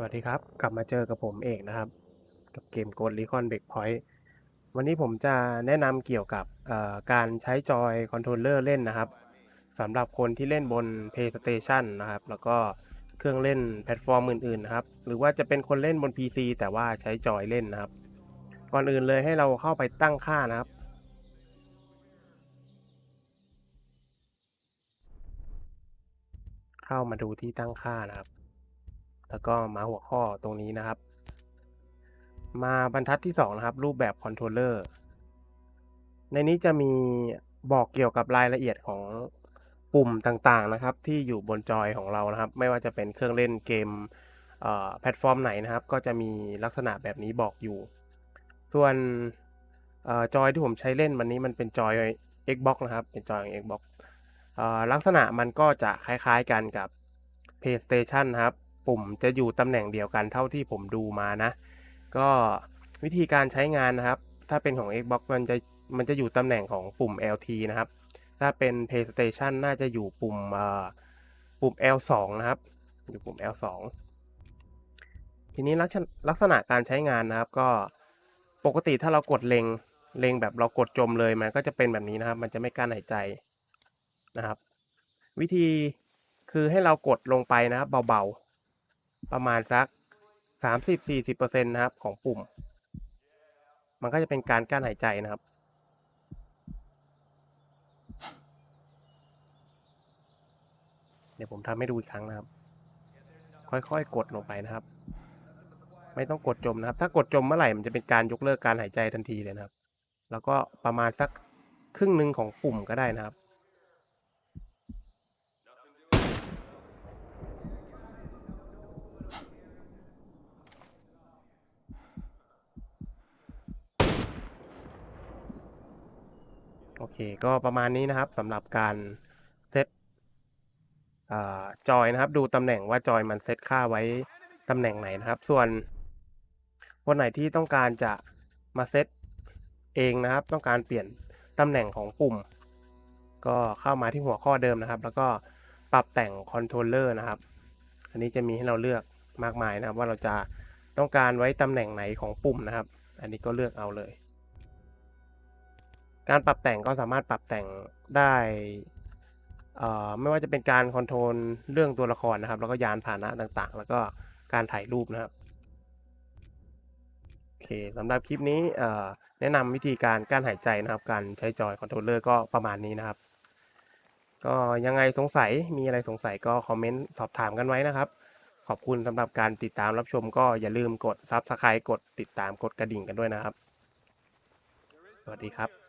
สวัสดีครับ กลับมาเจอกับผมเอกนะครับ กับเกม Ghost Recon Breakpoint วันนี้ผมจะแนะนำเกี่ยวกับการใช้จอยคอนโทรลเลอร์เล่นนะครับสำหรับคนที่เล่นบน PlayStation นะครับ แล้วก็เครื่องเล่นแพลตฟอร์มอื่นๆนะครับ หรือว่าจะเป็นคนเล่นบน PC แต่ว่าใช้จอยเล่นนะครับ ก่อนอื่นเลยให้เราเข้าไปตั้งค่านะครับเข้ามาดูที่ตั้งค่านะครับ แล้วก็มาหัวข้อตรงนี้นะครับ มาบรรทัดที่2นะครับ รูปแบบคอนโทรลเลอร์ในนี้จะมีบอกเกี่ยวกับรายละเอียดของปุ่มต่างๆนะครับ ที่อยู่บนจอยของเรานะครับ ไม่ว่าจะเป็นเครื่องเล่นเกมแพลตฟอร์มไหนนะครับ ก็จะมีลักษณะแบบนี้บอกอยู่ ส่วนอจอยที่ผมใช้เล่นวันนี้มันเป็นจอย Xbox นะครับ เป็นจอยของ Xbox เอ่อลักษณะมันก็จะคล้ายๆกันกับ PlayStation นะครับ ปุ่มจะอยู่ตำแหน่งเดียวกันเท่าที่ผมดูมานะ ก็วิธีการใช้งานนะครับ ถ้าเป็นของ Xbox มันจะมันจะอยู่ตำแหน่งของปุ่ม LT นะครับ ถ้าเป็น PlayStation น่าจะอยู่ปุ่มปุ่ม L2 นะครับ อยู่ปุ่ม L2 ทีนี้ลักษณะลักษณะการใช้งานนะครับก็ปกติถ้าเรากดเล็งเล็งแบบเรากดจมเลยมันก็จะเป็นแบบนี้นะครับ มันจะไม่กั้นหายใจนะครับ วิธีคือให้เรากดลงไปนะครับเบาๆ ประมาณสัก 30-40%นะครับของปุ่ม มันก็จะเป็นการกั้นหายใจนะครับ เดี๋ยวผมทำให้ดูอีกครั้งนะครับ ค่อยๆ กดลงไปนะครับ ไม่ต้องกดจมนะครับ ถ้ากดจมเมื่อไหร่มันจะเป็นการยกเลิกการหายใจทันทีเลยนะครับ แล้วก็ประมาณสักครึ่งหนึ่งของปุ่มก็ได้นะครับ โอเค ก็ประมาณนี้นะครับสำหรับการเซตจอยนะครับ ดูตำแหน่งว่าจอยมันเซตค่าไว้ตำแหน่งไหนนะครับ ส่วนคนไหนที่ต้องการจะมาเซตเองนะครับ ต้องการเปลี่ยนตำแหน่งของปุ่ม ก็เข้ามาที่หัวข้อเดิมนะครับ แล้วก็ปรับแต่งคอนโทรลเลอร์นะครับ อันนี้จะมีให้เราเลือกมากมายนะครับ ว่าเราจะต้องการไว้ตำแหน่งไหนของปุ่มนะครับ อันนี้ก็เลือกเอาเลย การปรับแต่งก็สามารถปรับแต่งได้ไม่ว่าจะเป็นการคอนโทรลเรื่องตัวละครนะครับ แล้วก็ยานพาหนะต่างๆ แล้วก็การถ่ายรูปนะครับโอเคสำหรับคลิปนี้แนะนำวิธีการกั้นหายใจนะครับ การใช้จอยคอนโทรลเลอร์ก็ประมาณนี้นะครับ ก็ยังไงสงสัยมีอะไรสงสัยก็คอมเมนต์สอบถามกันไว้นะครับ ขอบคุณสำหรับการติดตามรับชม ก็อย่าลืมกด Subscribe กดติดตามกดกระดิ่งกันด้วยนะครับ สวัสดีครับ